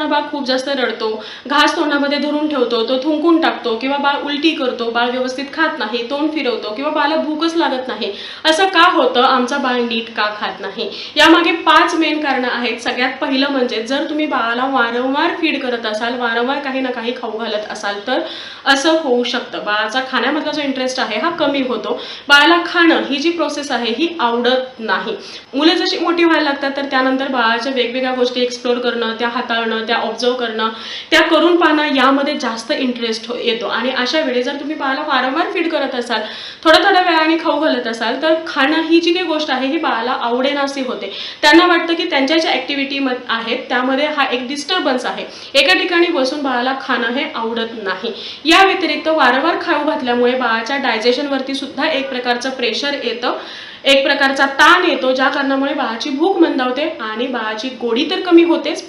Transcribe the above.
असताना बाळ खूप जास्त रडतो घास तोंडामध्ये धरून ठेवतो तो थुंकून टाकतो किंवा बाळ उलटी करतो बाळ व्यवस्थित खात नाही तोंड फिरवतो किंवा बाळाला भूकच लागत नाही असं का होतं आमचा बाळ नीट का खात नाही? यामागे पाच मेन कारणं आहेत. सगळ्यात पहिलं म्हणजे जर तुम्ही बाळाला वारंवार फीड करत असाल वारंवार काही ना काही खाऊ घालत असाल तर असं होऊ शकतं. बाळाचा खाण्यामधला जो इंटरेस्ट आहे हा कमी होतो. बाळाला खाणं ही जी प्रोसेस आहे ही आवडत नाही. मुलं जशी मोठी व्हायला लागतात तर त्यानंतर बाळाच्या वेगवेगळ्या गोष्टी एक्सप्लोर करणं त्या हाताळणं त्या ऑब्झर्व करणं त्या करून पाहणं यामध्ये जास्त इंटरेस्ट हो- येतो. आणि अशा वेळी जर तुम्ही बाळाला वारंवार फीड करत असाल थोड्या थोड्या वेळाने खाऊ घालत असाल तर खाणं ही जी काही गोष्ट आहे ही बाळाला आवडेनाशी होते. त्यांना वाटतं की त्यांच्या ज्या ॲक्टिव्हिटी आहेत त्यामध्ये हा एक डिस्टर्बन्स आहे. एका ठिकाणी बसून बाळाला खाणं हे आवडत नाही. या व्यतिरिक्त वारंवार खाऊ घातल्यामुळे बाळाच्या डायजेशनवरती सुद्धा एक प्रकारचं प्रेशर येतं. एक प्रकारचा ताण येतो ज्या कारणामुळे बाळाची भूक मंदावते आणि बाळाची गोडी तर कमी होतेच